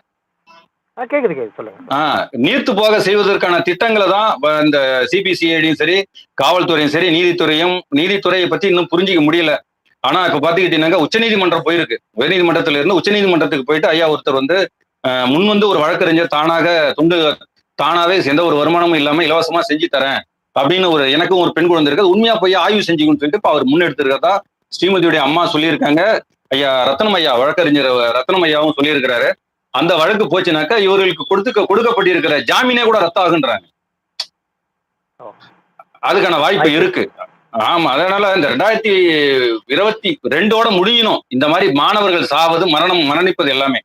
A: நீர்த்து போக செய்வதற்கான திட்டங்களை தான் இந்த சிபிசிஐடியும் சரி காவல்துறையும் சரி நீதித்துறையும் நீதித்துறையை பத்தி இன்னும் புரிஞ்சிக்க முடியல. ஆனா இப்ப பாத்துக்கிட்டீங்கன்னா உச்சநீதிமன்றம் போயிருக்கு. உயர்நீதிமன்றத்துல இருந்து உச்சநீதிமன்றத்துக்கு போயிட்டு ஐயா ஒருத்தர் வந்து முன் வந்து ஒரு வழக்கறிஞர் தானாக துண்டு தானாவே எந்த ஒரு வருமானமும் இல்லாம இலவசமா செஞ்சு தரேன் அப்படின்னு ஒரு எனக்கும் ஒரு பெண் குழந்தை இருக்கு. உண்மையா போய் ஆய்வு செஞ்சுக்கணும்னு சொல்லிட்டு இப்ப அவர் முன்னெடுத்திருக்கிறதா ஸ்ரீமதியுடைய அம்மா சொல்லியிருக்காங்க. ஐயா ரத்னம் ஐயா வழக்கறிஞர் ரத்னம் ஐயாவும் சொல்லியிருக்கிறாரு. அந்த வழக்கு போச்சுனாக்கா இவர்களுக்கு கொடுத்துக்க கொடுக்கப்பட்டிருக்கிற ஜாமீனே கூட ரத்து ஆகுன்றாங்க அதுக்கான வாய்ப்பு இருக்கு. ஆமா அதனால இந்த ரெண்டாயிரத்தி இருபத்தி ரெண்டோட முடியணும். இந்த மாதிரி மாணவர்கள் சாவது மரணம் மரணிப்பது எல்லாமே.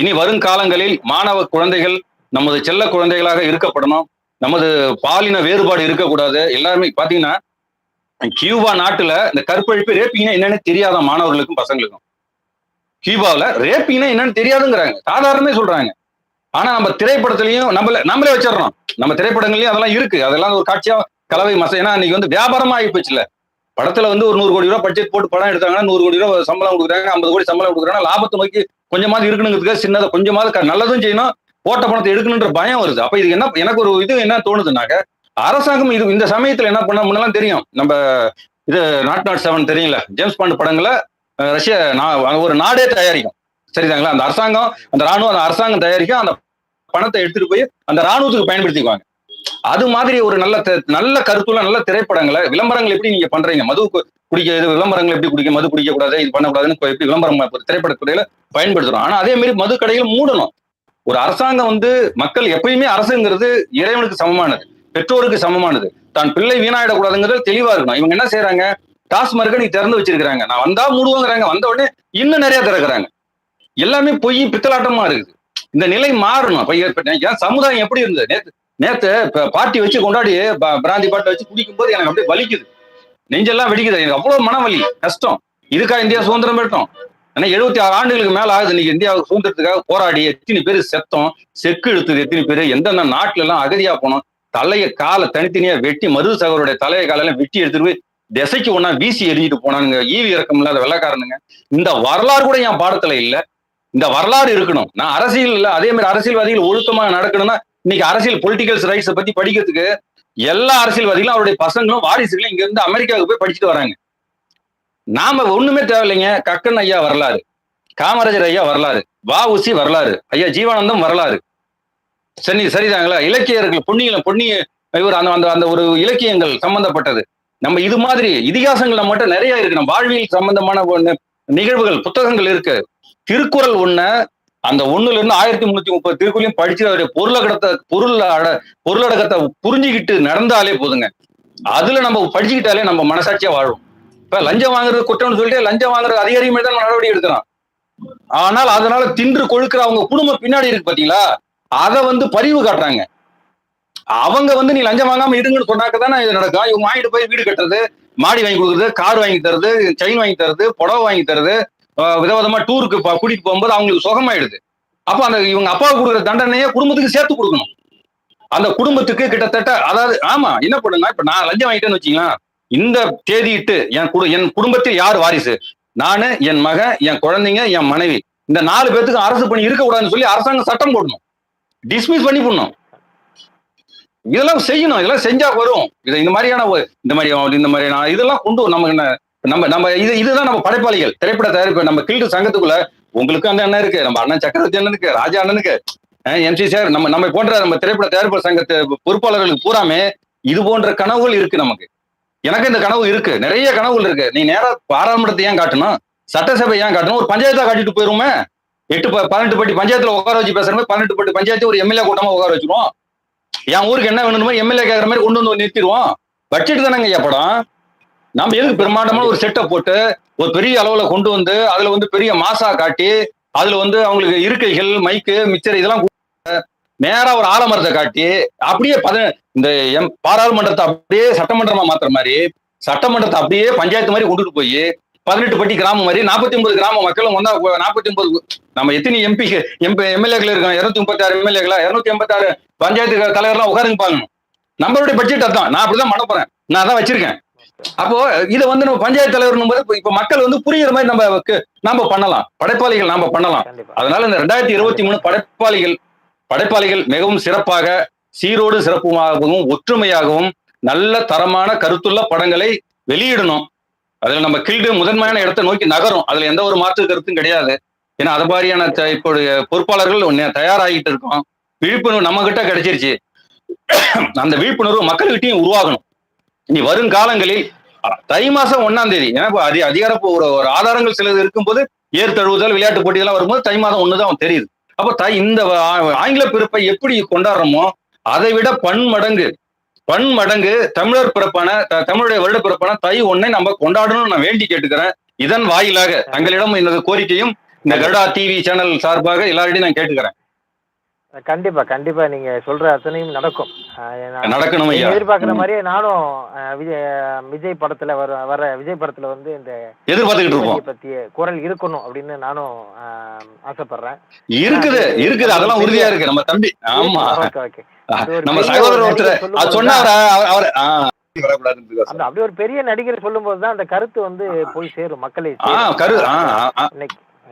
A: இனி வரும் காலங்களில் மாணவ குழந்தைகள் நமது செல்ல குழந்தைகளாக இருக்கப்படணும். நமது பாலின வேறுபாடு இருக்கக்கூடாது. எல்லாருமே பாத்தீங்கன்னா கியூபா நாட்டுல இந்த கற்பழிப்பு ரேப்பிங்னா என்னன்னு தெரியாத மாணவர்களுக்கும் பசங்களுக்கும். கியூபாவில் ரேப்பிங்னா என்னன்னு தெரியாதுங்கிறாங்க. சாதாரணமே சொல்றாங்க. ஆனா நம்ம திரைப்படத்திலையும் நம்மள நம்மளே வச்சிடறோம். நம்ம திரைப்படங்கள்லயும் அதெல்லாம் இருக்கு. அதெல்லாம் ஒரு காட்சியா கலவை மச. ஏன்னா இன்னைக்கு வந்து வியாபாரமா ஆகி போச்சுல படத்துல வந்து ஒரு நூறு கோடி ரூபாய் பட்ஜெட் போட்டு படம் எடுத்தாங்கன்னா நூறு கோடி ரூபாய் சம்பளம் கொடுக்குறாங்க. ஐம்பது கோடி சம்பளம் கொடுக்குறாங்க லாபத்தை நோக்கி கொஞ்சமாவது இருக்கணுங்கிறதுக்காக சின்னதை கொஞ்சமாவது நல்லதும் செய்யணும். போட்ட பணத்தை எடுக்கணுன்ற பயம் வருது. அப்ப இது என்ன எனக்கு ஒரு இது என்ன தோணுதுனாக்க அரசாங்கம் இது இந்த சமயத்துல என்ன பண்ண முன்னெல்லாம் தெரியும். நம்ம இது நாட் நாட் செவன் தெரியல ஜேம்ஸ் பாண்ட் படங்களை ரஷ்ய ஒரு நாடே தயாரிக்கும். சரிதாங்களா? அந்த அரசாங்கம் அந்த ராணுவம் அந்த அரசாங்கம் தயாரிக்கும் அந்த பணத்தை எடுத்துட்டு போய் அந்த ராணுவத்துக்கு பயன்படுத்திக்குவாங்க. அது மாதிரி ஒரு நல்ல நல்ல கருத்துள்ள நல்ல திரைப்படங்களை விளம்பரங்கள் எப்படி நீங்க பண்றீங்க? மது குடிக்க இது விளம்பரங்கள் எப்படி குடிக்க மது குடிக்க கூடாது இது பண்ணக்கூடாதுன்னு எப்படி விளம்பரம் திரைப்படத்துறையில பயன்படுத்துறோம். ஆனா அதே மாதிரி மது கடைகள் மூடணும். ஒரு அரசாங்கம் வந்து மக்கள் எப்பயுமே அரசுங்கிறது இறைவனுக்கு சமமானது. பெற்றோருக்கு சமமானது. தான் பிள்ளை வீணாயிடக்கூடாதுங்கிறது தெளிவா இருக்கணும். இவங்க என்ன செய்யறாங்க டாஸ்மார்க்கை நீ திறந்து வச்சிருக்கிறாங்க. நான் வந்தா மூடுவோங்கிறாங்க. வந்த உடனே இன்னும் நிறைய திறக்கிறாங்க. எல்லாமே பொய் பித்தலாட்டமா இருக்குது. இந்த நிலை மாறணும். ஏன் சமுதாயம் எப்படி இருந்தது? நேத்து நேத்து பார்ட்டி வச்சு கொண்டாடி பிராந்தி பாட்டை வச்சு குடிக்கும் போது எனக்கு அப்படியே வலிக்குது. நெஞ்செல்லாம் வெடிக்குது. எனக்கு அவ்வளவு மனவலி கஷ்டம். இதுக்கா இந்தியா சுதந்திரம் பெற்றோம். ஆனா எழுபத்தி ஆறு ஆண்டுகளுக்கு மேல ஆகுது. இன்னைக்கு இந்தியாவுக்கு சுதந்திரத்துக்காக போராடி எத்தனை பேர் செத்தம் செக்கு இழுத்தது எத்தனை பேர் எந்தெந்த நாட்டுல எல்லாம் அகதியா போனோம். தலைய காலை தனித்தனியா வெட்டி மருது சகோருடைய தலைய காலெல்லாம் வெட்டி எடுத்துட்டு போய் திசைக்கு ஒண்ணா வீசி எரிஞ்சிட்டு போனானுங்க. ஈவி இறக்கம் இல்லாத வெள்ளக்காரனுங்க. இந்த வரலாறு கூட என் பாடத்துல இல்ல. இந்த வரலாறு இருக்கணும். நான் அரசியல் இல்ல. அதே மாதிரி அரசியல்வாதிகள் ஒழுக்கமா நடக்கணும்னா இன்னைக்கு அரசியல் பொலிட்டிக்கல்ஸ் ரைட்ஸை பத்தி படிக்கிறதுக்கு எல்லா அரசியல்வாதிகளும் அவருடைய பசங்களும் வாரிசுகளும் இங்க இருந்து அமெரிக்காவுக்கு போய் படிச்சுட்டு வராங்க. நாம ஒண்ணுமே தேவையில்லைங்க. கக்கன் ஐயா வரலாறு காமராஜர் ஐயா வரலாறு வா உசி வரலாறு ஐயா ஜீவானந்தம் வரலாறு. சரி சரிதாங்களா? இலக்கியர்கள் பொன்னியில பொன்னிய இவர் அந்த அந்த அந்த ஒரு இலக்கியங்கள் சம்பந்தப்பட்டது. நம்ம இது மாதிரி இதிகாசங்கள் மட்டும் நிறைய இருக்கு. நம்ம வாழ்வியல் சம்பந்தமான ஒண்ணு நிகழ்வுகள் புத்தகங்கள் இருக்கு. திருக்குறள் ஒண்ண அந்த ஒண்ணுல இருந்து ஆயிரத்தி முன்னூத்தி முப்பது திருக்குறளையும் படிச்சு அவருடைய பொருளகடத்தை பொருள் அட பொருளடகத்தை புரிஞ்சுக்கிட்டு நடந்தாலே போதுங்க. அதுல நம்ம படிச்சுக்கிட்டாலே நம்ம மனசாட்சியா வாழும் இப்ப லஞ்சம் வாங்குறது குற்றம்னு சொல்லிட்டு லஞ்சம் வாங்குறது அதிகாரி மேல தான் நடவடிக்கை எடுக்கிறான் ஆனால் அதனால தின்று கொழுக்கிற அவங்க குடும்பம் பின்னாடி இருக்கு பாத்தீங்களா? அதை வந்து பரிவு காட்டுறாங்க. அவங்க வந்து நீ லஞ்சம் வாங்காம இருங்கன்னு சொன்னாக்க தானே இது நடக்கும். இவங்க வாங்கிட்டு போய் வீடு கட்டுறது மாடி வாங்கி கொடுக்குறது கார் வாங்கி தருது செயின் வாங்கி தருது புடவை வாங்கி தருது விதவிதமா டூருக்கு கூட்டிட்டு போகும்போது அவங்களுக்கு சுகமாயிடுது. அப்ப அந்த இவங்க அப்பாவுக்கு கொடுக்குற தண்டனையை குடும்பத்துக்கு சேர்த்து கொடுக்கணும். அந்த குடும்பத்துக்கு கிட்டத்தட்ட அதாவது ஆமா என்ன பண்ணுங்க இப்ப நான் லஞ்சம் வாங்கிட்டேன்னு வச்சுக்கலாம் இந்த தேதியிட்டு என் குடு என் குடும்பத்தில் யார் வாரிசு? நானு என் மகன் என் குழந்தைங்க என் மனைவி. இந்த நாலு பேத்துக்கு அரசு பணி இருக்கக்கூடாதுன்னு சொல்லி அரசாங்கம் சட்டம் போடணும். டிஸ்மிஸ் பண்ணி போடணும். இதெல்லாம் செய்யணும். இதெல்லாம் செஞ்சா வரும். இது இந்த மாதிரியான இந்த மாதிரி இந்த மாதிரியான இதெல்லாம் கொண்டு வரும். நமக்கு என்ன நம்ம நம்ம இது இதுதான் நம்ம படைப்பாளிகள். திரைப்பட தயாரிப்பு நம்ம கில்டு சங்கத்துக்குள்ள உங்களுக்கு அந்த அண்ணன் இருக்கு நம்ம அண்ணன் சக்கரவர்த்தி அண்ணனுக்கு ராஜா அண்ணனுக்கு எம்சி சார் நம்ம நம்ம போன்ற நம்ம திரைப்பட தயாரிப்பு சங்கத்து பொறுப்பாளர்களுக்கு பூராமே இது போன்ற கனவுகள் இருக்கு நமக்கு. எனக்கு இந்த கனவு இருக்கு. நிறைய கனவுகள் இருக்கு. நீ நேரா பாராளுமன்றத்தை ஏன் காட்டணும்? சட்டசபை ஏன் காட்டணும்? ஒரு பஞ்சாயத்தா காட்டிட்டு போயிருமே எட்டு ப- பதினெட்டு பட்டி பஞ்சாயத்துல உட்கார வச்சு பேசுற மாதிரி பன்னெண்டு பட்டி பஞ்சாயத்து ஒரு எம்எல்ஏ கூட்டமா உட்கார வச்சிருவோம். என் ஊருக்கு என்ன வேணும் எம்எல்ஏ கேட்கற மாதிரி கொண்டு வந்து நிறுத்திடுவோம். பட்ஜெட் தானங்க ஐயா படம். நம்ம எதுக்கு பிரம்மாண்டமான ஒரு செட்டை போட்டு ஒரு பெரிய அளவுல கொண்டு வந்து அதுல வந்து பெரிய மாசா காட்டி அதுல வந்து அவங்களுக்கு இருக்கைகள் மைக்கு மிச்சர் இதெல்லாம் கொடுத்து, நேரா ஒரு ஆலமரத்தை காட்டி அப்படியே பத இந்த எம் பாராளுமன்றத்தை அப்படியே சட்டமன்றமா மாத்துற மாதிரி சட்டமன்றத்தை அப்படியே பஞ்சாயத்து மாதிரி கொண்டுட்டு போய் பதினெட்டு பட்டி கிராமம் மாதிரி நாற்பத்தி ஒன்பது கிராம மக்களும் வந்தா நாற்பத்தி ஒன்பது நம்ம எத்தனை எம்பி எம்பி எம்எல்ஏக்கள் இருக்காங்க? இருநூத்தி முப்பத்தி ஆறு எம்எல்ஏக்களா இருநூத்தி எண்பத்தி ஆறு பஞ்சாயத்து தலைவர்லாம் உட்காருங்க பாருங்க. நம்மளுடைய பட்ஜெட் அதான் நான் அப்படிதான் பண்ண போறேன். நான் அதான் வச்சிருக்கேன். அப்போ இதை வந்து நம்ம பஞ்சாயத்து தலைவர் போது இப்ப மக்கள் வந்து புரியுற மாதிரி நம்ம நாம பண்ணலாம். படைப்பாளிகள் நாம பண்ணலாம். அதனால இந்த ரெண்டாயிரத்தி இருபத்தி மூணு படைப்பாளிகள் படைப்பாளிகள் மிகவும் சிறப்பாக சீரோடு சிறப்புமாகவும் ஒற்றுமையாகவும் நல்ல தரமான கருத்துள்ள படங்களை வெளியிடணும். அதுல நம்ம கில்டு முதன்மையான இடத்தை நோக்கி நகரும். அதுல எந்த ஒரு மாற்று கருத்தும் கிடையாது. ஏன்னா அது மாதிரியான த- இப்போ பொறுப்பாளர்கள் ஒண்ணு தயாராகிட்டு இருக்கோம். விழிப்புணர்வு நம்ம கிட்ட கிடைச்சிருச்சு. அந்த விழிப்புணர்வு மக்கள்கிட்டையும் உருவாகணும். இனி வரும் காலங்களில் தை மாசம் ஒன்னாம் தேதி ஏன்னா இப்போ அதி அதிகாரப்பூ ஒரு ஒரு ஆதாரங்கள் சிலது இருக்கும்போது ஏர் தழுவுதல் விளையாட்டு போட்டியெல்லாம் வரும்போது தை மாதம் ஒண்ணுதான் தெரியுது. அப்போ தை இந்த ஆங்கில பிறப்பை எப்படி கொண்டாடுறோமோ அதை விட பன்மடங்கு பன்மடங்கு தமிழர் பிறப்பான தமிழுடைய வருட பிறப்பான தை ஒன்னை நம்ம கொண்டாடணும்னு நான் வேண்டி கேட்டுக்கிறேன். இதன் வாயிலாக தங்களிடம் இந்த கோரிக்கையும் இந்த கருடா டிவி சேனல் சார்பாக எல்லாரிடையும் நான் கேட்டுக்கிறேன்.
B: கண்டிப்பா கண்டிப்பா நீங்க சொல்ற அத்தனையும் நடக்கும்.
A: நடக்கணும்
B: எதிர்பார்க்குற. மாதிரியே நானும் விஜய் விஜய் படத்துல வர வர விஜய் படத்துல வந்து இந்த
A: எதிர்பார்த்துக்கிட்டு
B: பத்திய குரல் இருக்கணும் அப்படின்னு நானும் ஆசைப்படுறேன்.
A: இருக்குது இருக்குது. அதெல்லாம் உறுதியா இருக்கு. நம்ம தம்பி ஆமா.
B: Okay okay.
A: நம்ம சகோதரர்
B: ஒரு
A: ஒருத்தர் அது சொன்னாரா? அவர்
B: அப்படி ஒரு பெரிய நடிகர் சொல்லும்போது தான் அந்த கருத்து வந்து போய் சேரும் மக்களை.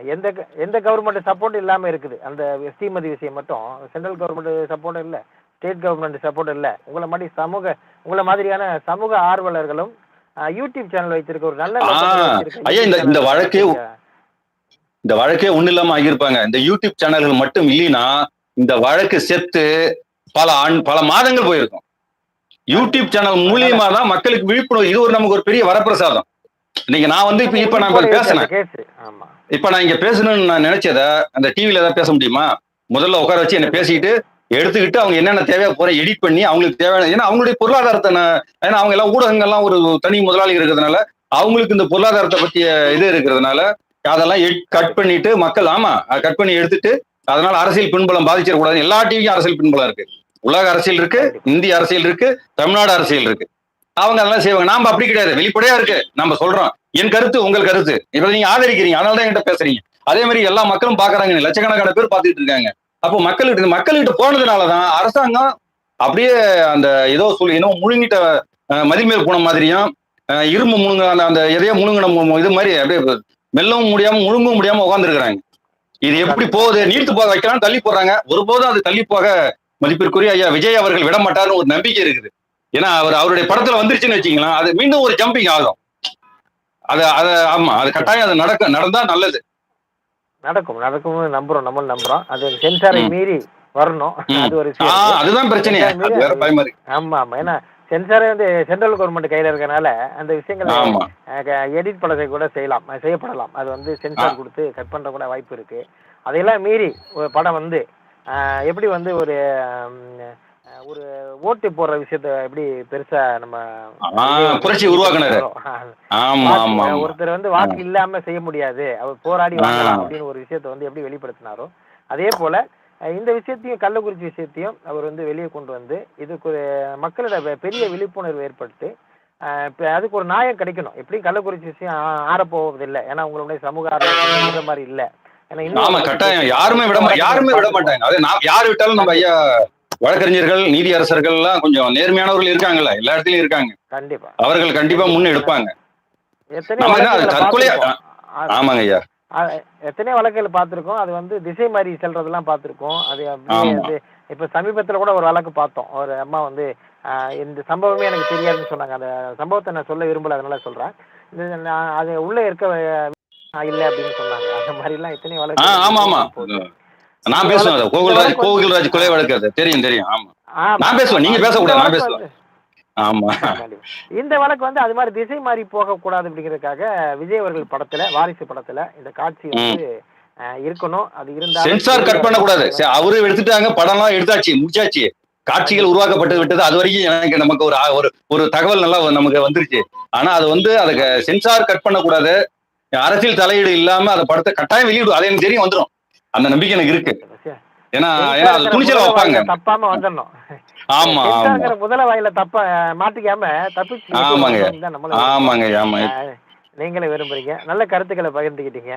B: எந்த எந்த கவர்மெண்ட் சப்போர்ட் இல்லாம இருக்குது. அந்த ஸ்ரீமதி விஷயம் மட்டும். சென்ட்ரல் கவர்மெண்ட் சப்போர்ட் இல்ல ஸ்டேட் கவர்மெண்ட் சப்போர்ட் இல்ல. உங்களை மாதிரி சமூக உங்களை மாதிரியான சமூக ஆர்வலர்களும் யூடியூப் சேனல் வச்சிருக்க ஒரு நல்ல
A: ஐயா, இந்த- இந்த வழக்கே இந்த வழக்கே ஒண்ணு இல்லாம ஆகியிருப்பாங்க. இந்த யூடியூப் சேனல்கள் மட்டும் இல்லைன்னா இந்த வழக்கு செத்து பல ஆண் பல மாதங்கள் போயிருக்கும். யூடியூப் சேனல் மூலியமா தான் மக்களுக்கு விழிப்புணர்வு. இது ஒரு நமக்கு ஒரு பெரிய வரப்பிரசாதம். இன்னைக்கு நான் வந்து இப்ப இப்ப நான் பேசினேன் இப்ப நான் இங்க பேசணும்னு நான் நினைச்சத அந்த டிவில ஏதாவது பேச முடியுமா? முதல்ல உட்கார வச்சு என்ன பேசிட்டு எடுத்துக்கிட்டு அவங்க என்னென்ன தேவையா போற எடிட் பண்ணி அவங்களுக்கு தேவையான ஏன்னா அவங்களுடைய பொருளாதாரத்தை நான் ஏன்னா அவங்க எல்லாம் ஊடகங்கள்லாம் ஒரு தனி முதலாளி இருக்கிறதுனால அவங்களுக்கு இந்த பொருளாதாரத்தை பத்திய இது இருக்கிறதுனால அதெல்லாம் கட் பண்ணிட்டு மக்கள் ஆமா கட் பண்ணி எடுத்துட்டு அதனால அரசியல் பின்புலம் பாதிச்சிடக்கூடாது எல்லா டிவியும் அரசியல் பின்புலம் இருக்கு. உலக அரசியல் இருக்கு இந்திய அரசியல் இருக்கு தமிழ்நாடு அரசியல் இருக்கு. அவங்க அதெல்லாம் செய்வாங்க. நாம அப்படி கிடையாது. வெளிப்படையா இருக்கு. நம்ம சொல்றோம். என் கருத்து உங்கள் கருத்து. இப்ப நீங்க ஆதரிக்கிறீங்க. அதனால தான் என்கிட்ட பேசுறீங்க. அதே மாதிரி எல்லா மக்களும் பாக்குறாங்க லட்சக்கணக்கான பேர் பார்த்துட்டு இருக்காங்க. அப்போ மக்கள்கிட்ட மக்கள்கிட்ட போனதுனாலதான் அரசாங்கம் அப்படியே அந்த ஏதோ சொல்லி என்னமோ முழுங்கிட்ட மதிமேல் போன மாதிரியும் இரும்பு முழுங்க அந்த அந்த எதையோ முழுங்கின இது மாதிரி அப்படியே மெல்லவும் முடியாம முழுங்கவும் முடியாம உட்காந்துருக்குறாங்க இது எப்படி போகுது? நீர்த்து போக வைக்கலாம் தள்ளி போடுறாங்க. ஒருபோதும் அது தள்ளி போக மதிப்பிற்குரிய ஐயா விஜய் அவர்கள் விட மாட்டாருன்னு ஒரு நம்பிக்கை இருக்குது. ஏன்னா அவர் அவருடைய படத்துல வந்துருச்சுன்னு வச்சுக்கலாம் அது மீண்டும் ஒரு ஜம்பிங் ஆகும். அது அது ஆமா அது கட்டாயம் அது நடக்க நடந்தா நல்லது.
B: நடக்கும் நடக்கும்னு நம்புறோம் நம்மளும் நம்புறோம். அது சென்சாரை. மீறி வரணும். அது ஒரு.
A: அதுதான் பிரச்சனையே.
B: ஆமா ஆமா. ஏன்னா சென்சாரே வந்து சென்ட்ரல் கவர்மெண்ட் கையில இருக்கனால அந்த விஷயங்களை எடிட் பண்ணதை கூட செய்யலாம். செய்யப்படலாம். அது வந்து. சென்சார் கொடுத்து கட் பண்ற கூட வாய்ப்பு இருக்கு. அதையெல்லாம் மீறி ஒரு படம் வந்து எப்படி வந்து ஒரு ஒரு ஓட்டு போடுற விஷயத்த எப்படி பெருசா நம்ம
A: புரட்சி உருவாக்குனாரு.
B: ஒருத்தர் வந்து வாக்கு இல்லாம செய்ய முடியாது. அவர் போராடி வாங்கலாம். அப்படின்னு ஒரு விஷயத்தை வந்து எப்படி வெளிப்படுத்தினாரோ அதே போல இந்த விஷயத்தையும் கள்ளக்குறிச்சி விஷயத்தையும் அவர் வந்து வெளியே கொண்டு வந்து இதுக்கு ஒரு மக்களிட பெரிய விழிப்புணர்வு ஏற்படுத்தி அதுக்கு ஒரு நியாயம் கிடைக்கணும். எப்படியும் கள்ளக்குறிச்சி விஷயம் ஆ- ஆறப்போவதில்லை. ஏன்னா உங்களுடைய சமூக ஆர்வம் மாதிரி இல்ல.
A: ஆமா கட்டாயம். யாருமே விட யாருமே விட மாட்டாங்க. அது நான் யார் விட்டாலும் நம்ம ஐயா வழக்கறிஞர்கள் நீதி அரசர்கள் எல்லாம் கொஞ்சம் நேர்மையானவர்கள் இருக்காங்கல்ல. எல்லா இடத்துலயும் இருக்காங்க.
B: கண்டிப்பா.
A: அவர்கள் கண்டிப்பா முன் எடுப்பாங்க.
B: எத்தனை
A: நம்ம என்ன, அது
B: வழக்குகளை
A: தற்கொலை- ஆமாங்க ஐயா.
B: எத்தனையோ வழக்குகள் பார்த்திருக்கோம். அது வந்து திசை மாறி செல்றதெல்லாம் பார்த்திருக்கோம். அது அப்படியே. வந்து இப்ப சமீபத்துல கூட ஒரு வழக்கு பார்த்தோம். ஒரு அம்மா வந்து இந்த சம்பவமே எனக்கு தெரியாதுன்னு சொன்னாங்க. அந்த சம்பவத்தை நான் சொல்ல விரும்பல அதனால சொல்றேன். அது உள்ள இருக்க இல்ல அப்படின்னு சொன்னாங்க. அந்த மாதிரி எல்லாம் எத்தனை வழக்கு
A: ஆமா ஆமா. நான் பேசுவேன். கோகுல்ராஜ் கோகுல்ராஜ் கொலை வழக்கு தெரியும் தெரியும். ஆமா. நான் பேசுவேன், நீங்க. பேசக்கூடாது,
B: இந்த
A: நான் பேசுவேன். ஆமா.
B: இந்த வழக்கு வந்து அது மாதிரி திசை மாறி போக கூடாது அப்படிங்கறதுக்காக விஜய் அவர்கள் படத்துல வாரிசு படத்துல இந்த காட்சி வந்து இருக்கணும். அது இருந்தா
A: சென்சார் கட் பண்ணக்கூடாது. சரி, அவரு எடுத்துட்டாங்க படம்லாம் எடுத்தாச்சு முடிச்சாச்சு. காட்சிகள் உருவாக்கப்பட்டு விட்டது அது வரைக்கும் எனக்கு நமக்கு ஒரு ஒரு ஒரு தகவல் நல்லா நமக்கு வந்துருச்சு. ஆனா அது வந்து அதுக்கு சென்சார் கட் பண்ணக்கூடாது. அரசியல் தலையீடு இல்லாம அந்த படத்தை கட்டாயம் வெளியிடும் அது எனக்கு தெரியும் வந்துடும் அந்த நம்பிக்கை எனக்கு இருக்கு. ஏன்னா ஏன்னா அது துணிச்சல வைப்பாங்க.
B: தப்பாம வந்துடணும்.
A: ஆமா
B: முதல வாயில தப்ப மாட்டிக்காம தப்பிச்சு
A: ஆமாங்க. ஆமாங்க ஆமா.
B: நீங்களே விரும்புறீங்க. நல்ல கருத்துக்களை பகிர்ந்துக்கிட்டீங்க.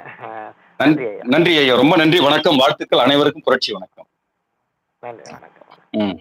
A: நன்றி
B: ஐயா.
A: நன்றி ஐயா. ரொம்ப நன்றி வணக்கம். வாழ்த்துக்கள் அனைவருக்கும் புரட்சி வணக்கம்.
B: நன்றி வணக்கம்.
A: ம்.